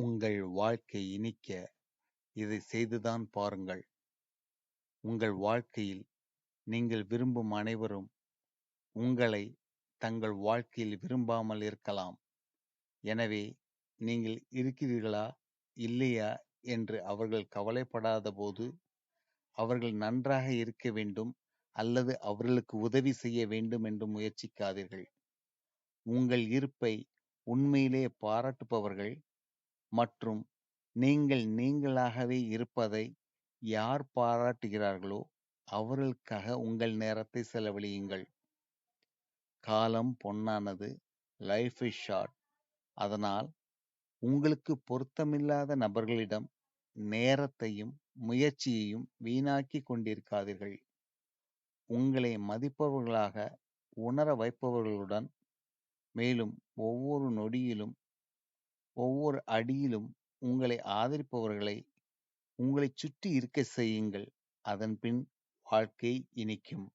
உங்கள் வாழ்க்கை இனிக்க இதை செய்துதான் பாருங்கள். உங்கள் வாழ்க்கையில் நீங்கள் விரும்பும் அனைவரும் உங்களை தங்கள் வாழ்க்கையில் விரும்பாமல் இருக்கலாம். எனவே நீங்கள் இருக்கிறீர்களா இல்லையா என்று அவர்கள் கவலைப்படாதபோது, அவர்கள் நன்றாக இருக்க வேண்டும் அல்லது அவர்களுக்கு உதவி செய்ய வேண்டும் என்று முயற்சிக்காதீர்கள். உங்கள் இருப்பை உண்மையிலே பாராட்டுபவர்கள் மற்றும் நீங்கள் நீங்களாகவே இருப்பதை யார் பாராட்டுகிறார்களோ அவர்களுக்காக உங்கள் நேரத்தை செலவழியுங்கள். காலம் பொன்னானது. Life is short. அதனால் உங்களுக்கு பொருத்தமில்லாத நபர்களிடம் நேரத்தையும் முயற்சியையும் வீணாக்கிக் கொண்டிருக்காதீர்கள். உங்களை மதிப்பவர்களாக உணர வைப்பவர்களுடன் மேலும் ஒவ்வொரு நொடியிலும், ஒவ்வொரு அடியிலும் உங்களை ஆதரிப்பவர்களை உங்களைச் சுற்றி இருக்கச் செய்யுங்கள். அதன்பின் வாழ்க்கை இனிக்கும்.